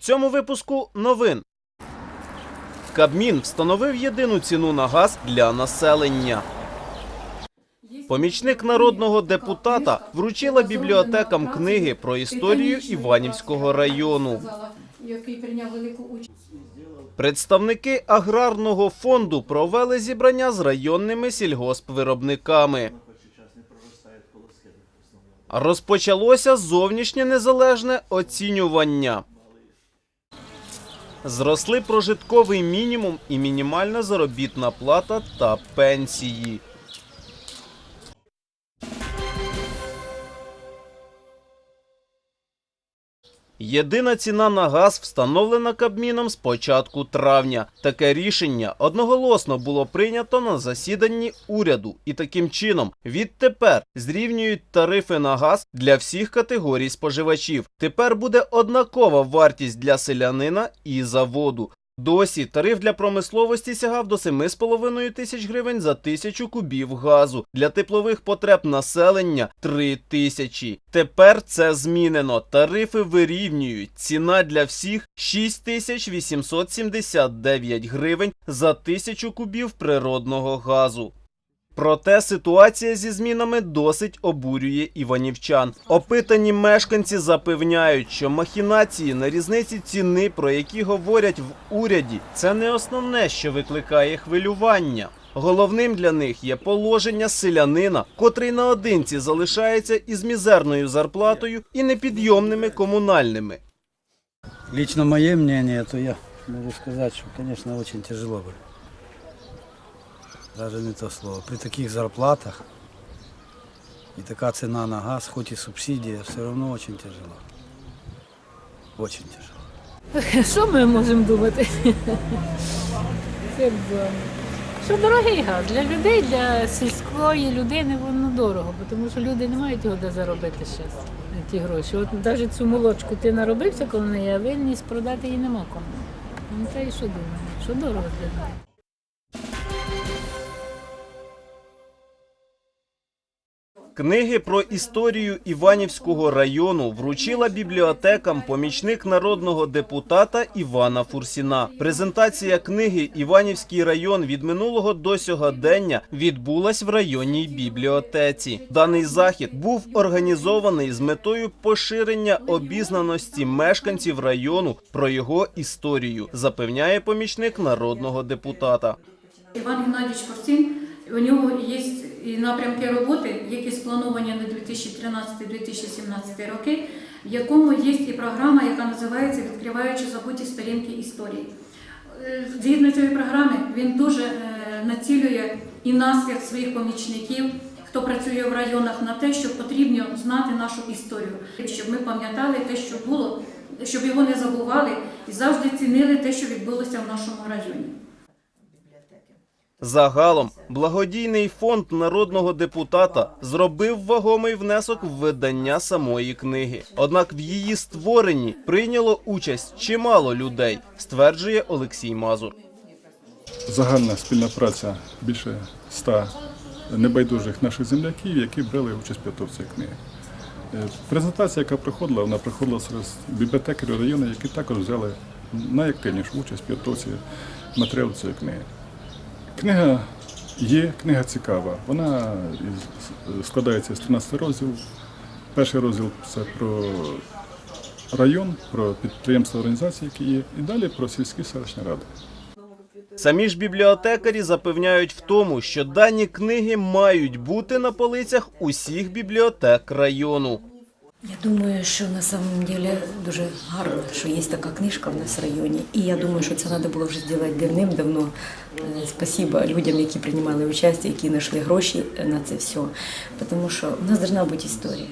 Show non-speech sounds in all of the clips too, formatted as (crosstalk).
цьому випуску новин. Кабмін встановив єдину ціну на газ для населення. Помічник народного депутата вручила бібліотекам книги про історію Іванівського району. Представники аграрного фонду провели зібрання з районними сільгоспвиробниками. Розпочалося зовнішнє незалежне оцінювання. Зросли прожитковий мінімум і мінімальна заробітна плата та пенсії. Єдина ціна на газ встановлена Кабміном з початку травня. Таке рішення одноголосно було прийнято на засіданні уряду, і таким чином відтепер зрівнюють тарифи на газ для всіх категорій споживачів. Тепер буде однакова вартість для селянина і заводу. Досі тариф для промисловості сягав до 7,5 тисяч гривень за тисячу кубів газу. Для теплових потреб населення 3 тисячі. Тепер це змінено. Тарифи вирівнюють. Ціна для всіх 6 тисяч 879 гривень за тисячу кубів природного газу. Проте ситуація зі змінами досить обурює іванівчан. Опитані мешканці запевняють, що махінації на різниці ціни, про які говорять в уряді, це не основне, що викликає хвилювання. Головним для них є положення селянина, котрий наодинці залишається із мізерною зарплатою і непідйомними комунальними. Лично мое мнение, то я могу сказать, что, конечно, очень тяжело бы. Даже не то слово. При таких зарплатах и такая цена на газ, хоть и субсидия, все равно очень тяжело. Очень тяжело. (laughs) Що ми можемо думати? Що дорогий газ для людей, для сільської людини воно дорого, тому що люди не мають його де заробити ще ті гроші. От навіть цю молочку ти наробився коли неї, а винність продати її нема кому. Ну та і що думаємо? Що дорого для людей? Книги про історію Іванівського району вручила бібліотекам помічник народного депутата Івана Фурсіна. Презентація книги Іванівський район від минулого до сьогодення відбулась в районній бібліотеці. Даний захід був організований з метою поширення обізнаності мешканців району про його історію, запевняє помічник народного депутата. Іван Геннадійович Форсін, у нього є напрямки роботи, які сплановані на 2013-2017 роки, в якому є і програма, яка називається Відкриваючи забуті сторінки історії. Е, Згідно цієї програми він дуже е, націлює і нас, як своїх помічників, хто працює в районах, на те, що потрібно знати нашу історію, щоб ми пам'ятали те, що було, щоб його не забували і завжди цінили те, що відбулося в нашому районі. Загалом, благодійний фонд народного депутата зробив вагомий внесок в видання самої книги. Однак в її створенні прийняло участь чимало людей, стверджує Олексій Мазур. загальна спільна праця більше ста небайдужих наших земляків, які брали участь в підготовці книги. Е, Презентація, яка проходила, вона проходила серед бібліотекарів району, які також взяли найактивнішу участь в підготовці матеріалу цієї книги. Книга є, книга цікава. Вона складається з 13 розділів. Перший розділ це про район, про підприємства організації, які є, і далі про сільські селищні ради. Самі ж бібліотекарі запевняють в тому, що дані книги мають бути на полицях усіх бібліотек району. Я думаю, що на самом деле дуже гарно, що є така книжка в нас в районі. І я думаю, що це треба було вже зробити давним-давно. Е, Спасибо людям, які приймали участь, які знайшли гроші на це все. Тому що в нас повинна бути історія.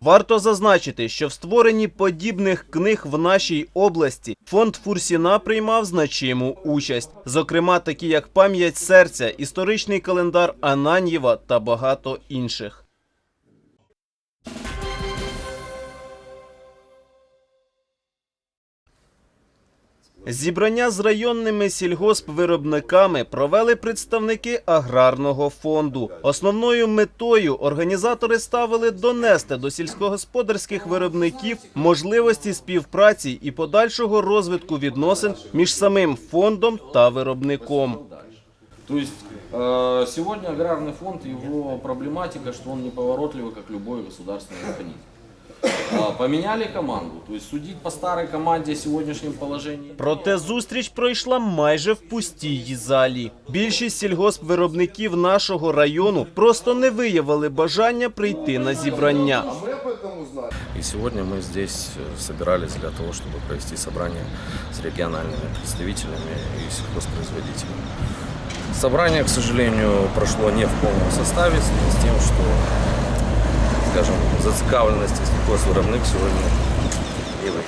Варто зазначити, що в створенні подібних книг в нашій області фонд Фурсіна приймав значиму участь, зокрема такі як пам'ять серця, історичний календар Ананьєва та багато інших. Зібрання з районними сільгоспвиробниками провели представники аграрного фонду. Основною метою організатори ставили донести до сільськогосподарських виробників можливості співпраці і подальшого розвитку відносин між самим фондом та виробником. То есть э, сегодня аграрный фонд, его проблематика, что он неповоротливый, как любой государственный механизм. А, Поменяли команду, то есть судить по старой команде о сегодняшнем положении. Проте зустріч пройшла майже в пустій залі. Більшість сільгоспвиробників нашого району просто не виявили бажання прийти на зібрання. И сегодня мы здесь э, собирались для того, чтобы провести собрание с региональными представителями и сельхозпроизводителями. Собрание, к сожалению, прошло не в полном составе, в связи с тем, что, скажем, зацикавленности сельхозвиробник сегодня невелика.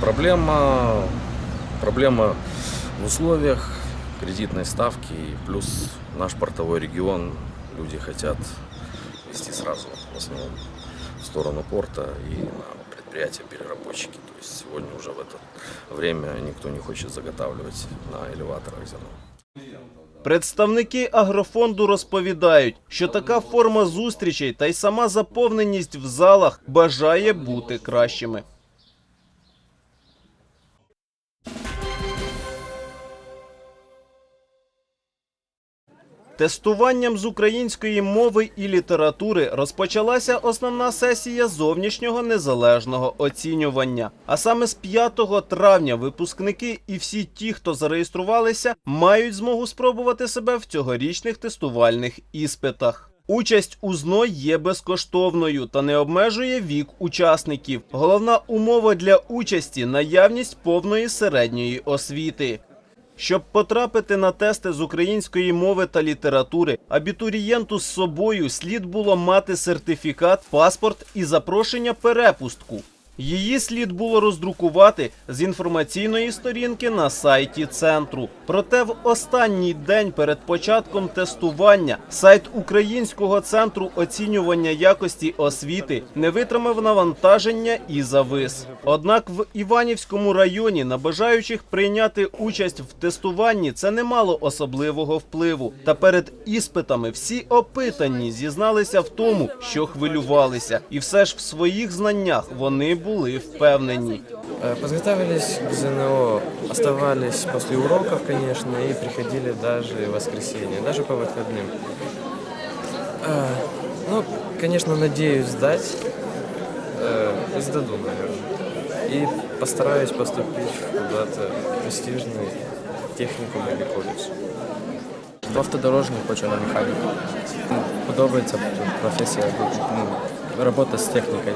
Проблема, проблема в условиях кредитной ставки и плюс наш портовой регион. Люди хотят вести сразу в основном в сторону порта и на предприятия переработчики. То есть сегодня уже в это время никто не хочет заготавливать на элеваторах зерно. Представники агрофонду розповідають, що така форма зустрічей та й сама заповненість в залах бажає бути кращими. Тестуванням з української мови і літератури розпочалася основна сесія зовнішнього незалежного оцінювання. А саме з 5 травня випускники і всі ті, хто зареєструвалися, мають змогу спробувати себе в цьогорічних тестувальних іспитах. Участь у ЗНО є безкоштовною та не обмежує вік учасників. Головна умова для участі наявність повної середньої освіти. Щоб потрапити на тести з української мови та літератури, абітурієнту з собою слід було мати сертифікат, паспорт і запрошення перепустку. Її слід було роздрукувати з інформаційної сторінки на сайті центру. Проте в останній день перед початком тестування сайт Українського центру оцінювання якості освіти не витримав навантаження і завис. Однак в Іванівському районі на бажаючих прийняти участь в тестуванні це не мало особливого впливу. Та перед іспитами всі опитані зізналися в тому, що хвилювалися, і все ж в своїх знаннях вони були впевнені. Э, Подготовились к ЗНО, оставались после уроков, конечно, и приходили даже в воскресенье, даже по выходным. Э, Ну, конечно, надеюсь сдать. Э, и Сдаду, наверное. И постараюсь поступить куда-то в престижный техникум или колледж. В автодорожник хочу на механіку. Подобається професія, ну, робота з технікою.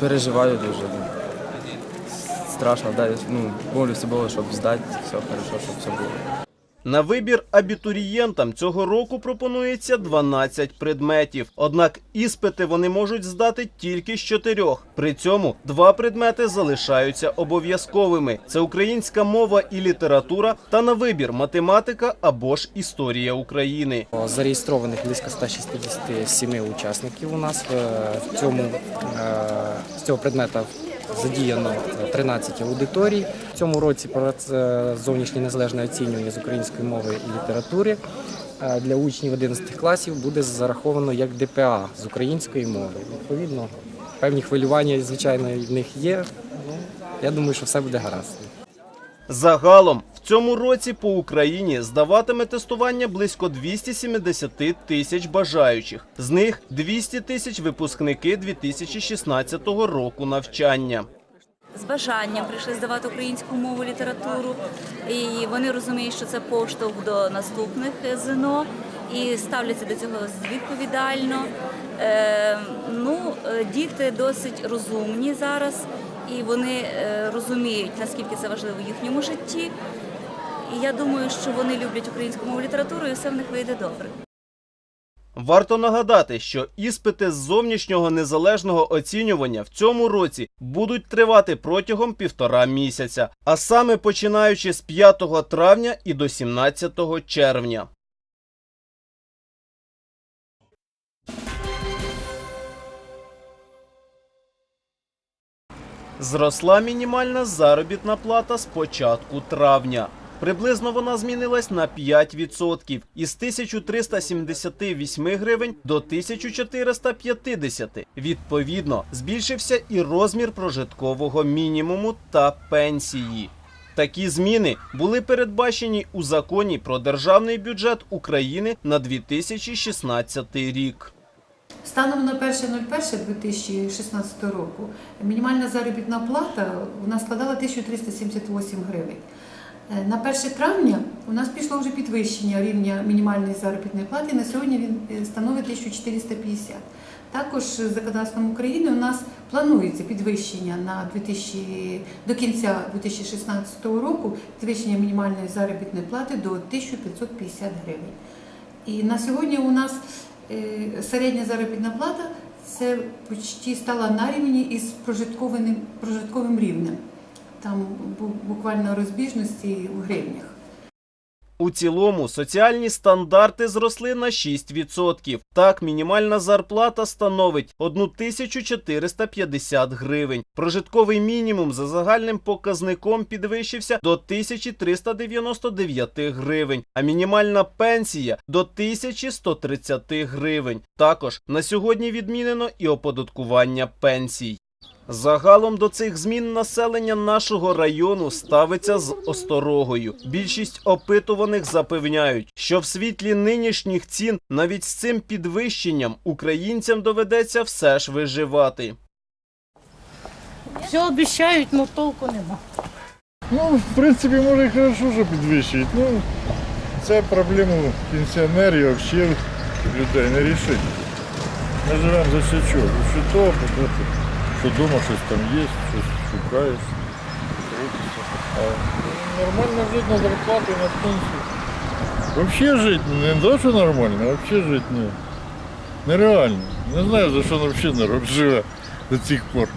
Переживаю дуже. Страшно, да, ну, молюся Богу, щоб здати, все хорошо, щоб все було. На вибір абітурієнтам цього року пропонується 12 предметів. Однак іспити вони можуть здати тільки з чотирьох. При цьому два предмети залишаються обов'язковими: це українська мова і література, та на вибір математика або ж історія України. Зареєстрованих близько 167 учасників у нас. Е, В цьому е, з цього предмета задіяно 13 аудиторій. В цьому році зовнішнє незалежне оцінювання з української мови і літератури е, для учнів 11 класів буде зараховано як ДПА з української мови. Відповідно, певні хвилювання, звичайно, в них є. Я думаю, що все буде гаразд. Загалом в цьому році по Україні здаватиме тестування близько 270 тисяч бажаючих. З них 200 тисяч випускники 2016 року навчання. з бажанням прийшли здавати українську мову, літературу, і вони розуміють, що це поштовх до наступних ЗНО і ставляться до цього відповідально. Е, ну, е, діти досить розумні зараз, і вони е, розуміють, наскільки це важливо в їхньому житті. І я думаю, що вони люблять українську мову літературу, і все в них вийде добре. Варто нагадати, що іспити з зовнішнього незалежного оцінювання в цьому році будуть тривати протягом півтора місяця, а саме починаючи з 5 травня і до 17 червня. Зросла мінімальна заробітна плата з початку травня. Приблизно вона змінилась на 5% із 1378 гривень до 1450. Відповідно, збільшився і розмір прожиткового мінімуму та пенсії. Такі зміни були передбачені у законі про державний бюджет України на 2016 рік. Станом на 1.01.2016 року мінімальна заробітна плата у нас складала 1378 гривень. Е, На 1 травня у нас пішло вже підвищення рівня мінімальної заробітної плати. На сьогодні він е, становить 1450. Також законодавством України у нас планується підвищення на 2000, до кінця 2016 року підвищення мінімальної заробітної плати до 1550 гривень. І на сьогодні у нас середня заробітна плата це почти стала на рівні із прожитковим, прожитковим рівнем. Там бу- буквально розбіжності у гривнях. У цілому соціальні стандарти зросли на 6%. Так, мінімальна зарплата становить 1450 гривень. Прожитковий мінімум за загальним показником підвищився до 1399 гривень, а мінімальна пенсія до 1130 гривень. Також на сьогодні відмінено і оподаткування пенсій. Загалом до цих змін населення нашого району ставиться з осторогою. Більшість опитуваних запевняють, що в світлі нинішніх цін навіть з цим підвищенням українцям доведеться все ж виживати. Все обіцяють, але толку нема. Ну, в принципі, може і хорошо, що підвищують. Ну, це проблему пенсіонерів, взагалі людей не рішить. Ми живемо за щачок. Що то, що вдома щось там є, щось шукаєш. А нормально жити на зарплату, на пенсію. Взагалі жити, не то, що нормально, а взагалі жити не, нереально. Не знаю, за що взагалі народ живе до цих пор.